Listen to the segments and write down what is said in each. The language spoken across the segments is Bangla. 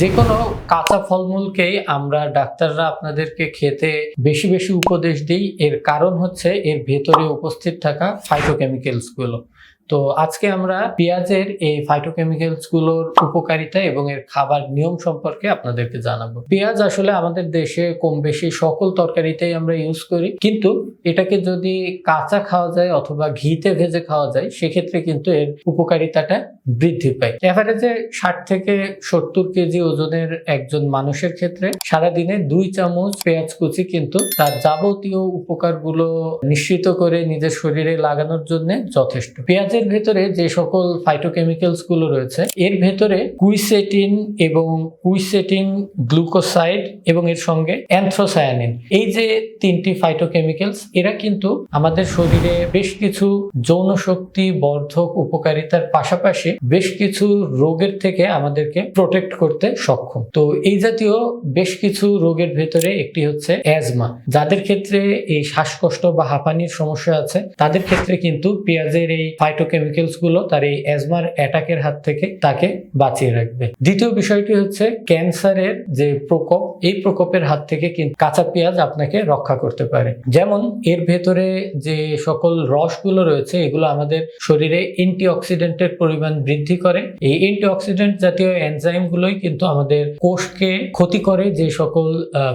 যে কোনো কাঁচা ফলমূলকেই আমরা ডাক্তাররা আপনাদেরকে খেতে বেশি বেশি উপদেশ দিই। এর কারণ হচ্ছে এর ভেতরে উপস্থিত থাকা ফাইটোকেমিক্যালসগুলো। তো আজকে আমরা পেঁয়াজের এই ফাইটোকেমিক্যালসগুলোর উপকারিতা এবং এর খাবার নিয়ম সম্পর্কে আপনাদেরকে জানাব। পেঁয়াজ আসলে আমাদের দেশে কম বেশি সকল তরকারিতেই আমরা ইউজ করি। কিন্তু এটাকে যদি কাঁচা খাওয়া যায় অথবা ঘিতে ভেজে খাওয়া যায়, সেক্ষেত্রে কিন্তু এর উপকারিতাটা বৃদ্ধি পায়। এভারেজে ষাট থেকে সত্তর কেজি ওজনের একজন মানুষের ক্ষেত্রে সারাদিনে দুই চামচ পেঁয়াজ কুচি কিন্তু তার যাবতীয় উপকারগুলো নিশ্চিত করে নিজের শরীরে লাগানোর জন্য যথেষ্ট। পেঁয়াজের ভেতরে যে সকল ফাইটোকেমিক্যালসগুলো রয়েছে, এর ভেতরে কুইসেটিন এবং কুইসেটিন গ্লুকোসাইড এবং এর সঙ্গে অ্যান্থ্রোসায়ানিন এই যে তিনটি ফাইটোকেমিক্যালস এরা কিন্তু আমাদের শরীরে বেশ কিছু যৌন শক্তি বর্ধক উপকারিতার পাশাপাশি বেশ কিছু রোগের থেকে আমাদেরকে প্রোটেক্ট করতে সক্ষম। তো এই জাতীয় বেশ কিছু রোগের ভেতরে একটি হচ্ছে অ্যাজমা যাদের ক্ষেত্রে এই শ্বাসকষ্ট বা হাঁপানির সমস্যা আছে, তাদের ক্ষেত্রে কিন্তু পেঁয়াজের এই ফাইটোকেমিক্যালস গুলো তার এই অ্যাজমার অ্যাটাকের হাত থেকে তাকে বাঁচিয়ে রাখবে। দ্বিতীয় বিষয়টি হচ্ছে ক্যান্সারের যে প্রকোপ, এই প্রকোপের হাত থেকে কিন্তু কাঁচা পেঁয়াজ আপনাকে রক্ষা করতে পারে। যেমন এর ভেতরে যে সকল রসগুলো রয়েছে, এগুলো আমাদের শরীরে অ্যান্টিঅক্সিডেন্টের পরিমাণ বৃদ্ধি করে। এই অ্যান্টিঅক্সিডেন্ট জাতীয় এনজাইম গুলোই কিন্তু আমাদের কোষকে ক্ষতি করে যে সকল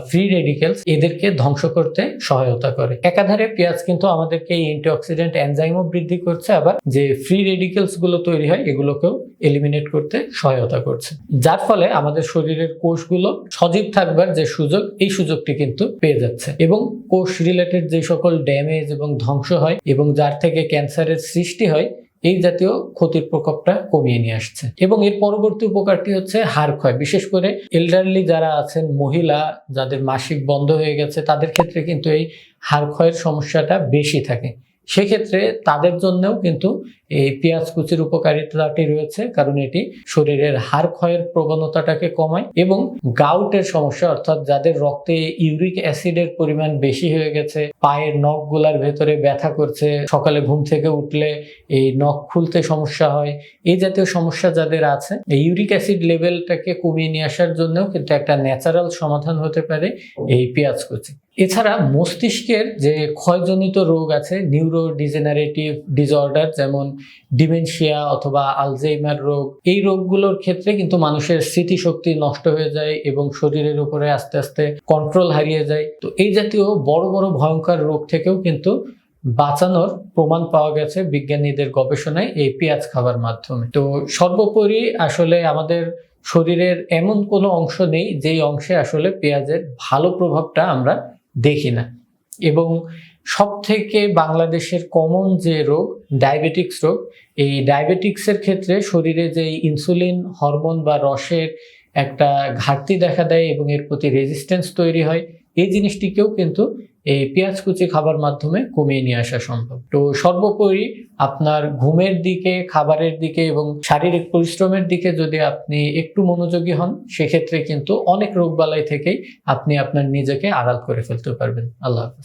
ফ্রি রেডিকেলস এদেরকে ধ্বংস করতে সহায়তা করে। একাধারে পেঁয়াজ কিন্তু আমাদেরকে এই অ্যান্টিঅক্সিডেন্ট এনজাইমও বৃদ্ধি করছে আবার যে ফ্রি রেডিকেলসগুলো তৈরি হয়, এগুলোকেও এলিমিনেট করতে সহায়তা করছে। যার ফলে আমাদের শরীরের কোষগুলো সজীব থাকবার যে সুযোগ, এই সুযোগটি কিন্তু পেয়ে যাচ্ছে। এবং কোষ রিলেটেড যে সকল ড্যামেজ এবং ধ্বংস হয় এবং যার থেকে ক্যান্সারের সৃষ্টি হয়, এই জাতীয় ক্ষতির প্রকোপটা কমিয়ে নিয়ে আসছে। এবং এর পরবর্তী উপকারটি হচ্ছে হাড় ক্ষয়। বিশেষ করে এল্ডারলি যারা আছেন, মহিলা যাদের মাসিক বন্ধ হয়ে গেছে, তাদের ক্ষেত্রে কিন্তু এই হাড় ক্ষয়ের সমস্যাটা বেশি থাকে। সেক্ষেত্রে তাদের জন্যও কিন্তু এই পেঁয়াজ কুচির উপকারিতাটি রয়েছে, কারণ এটি শরীরের হাড় ক্ষয়ের প্রবণতাটাকে কমায় এবং গাউটের সমস্যা, অর্থাৎ যাদের রক্তে ইউরিক অ্যাসিডের পরিমাণ বেশি হয়ে গেছে, পায়ের নখগুলার ভেতরে ব্যথা করছে, সকালে ঘুম থেকে উঠলে এই নখ খুলতে সমস্যা হয়, এই জাতীয় সমস্যা যাদের আছে, এই ইউরিক অ্যাসিড লেভেলটাকে কমিয়ে নিয়ে আসার জন্যও কিন্তু একটা ন্যাচারাল সমাধান হতে পারে এই পেঁয়াজ কুচি। এছাড়া মস্তিষ্কের যে ক্ষয়জনিত রোগ আছে নিউরো ডিজেনারেটিভ যেমন ডিমেনশিয়া অথবা আলজেইমার রোগ, এই রোগগুলোর ক্ষেত্রে কিন্তু মানুষের স্মৃতিশক্তি নষ্ট হয়ে যায় এবং শরীরের উপরে আস্তে আস্তে কন্ট্রোল হারিয়ে যায়। তো এই জাতীয় বড় বড় ভয়ঙ্কর রোগ থেকেও কিন্তু বাঁচানোর প্রমাণ পাওয়া গেছে বিজ্ঞানীদের গবেষণায় এই পেঁয়াজ খাবার মাধ্যমে। তো সর্বোপরি আসলে আমাদের শরীরের এমন কোনো অংশ নেই যেই অংশে আসলে পেঁয়াজের ভালো প্রভাবটা আমরা দেখি না। এবং সব থেকে বাংলাদেশের কমন যে রোগ ডায়াবেটিক্স রোগ, এই ডায়াবেটিক্সের ক্ষেত্রে শরীরে যে ইনসুলিন হরমোন বা রসের একটা ঘাটতি দেখা দেয় এবং এর প্রতি রেজিস্ট্যান্স তৈরি হয়, এই জিনিসটিকেও কিন্তু এই পেঁয়াজ কুচি খাবার মাধ্যমে কমিয়ে নিয়ে আসা সম্ভব। তো সর্বোপরি আপনার ঘুমের দিকে, খাবারের দিকে এবং শারীরিক পরিশ্রমের দিকে যদি আপনি একটু মনোযোগী হন, সেক্ষেত্রে কিন্তু অনেক রোগবালাই থেকেই আপনি আপনার নিজেকে আড়াল করে ফেলতে পারবেন। আল্লাহ হাফেজ।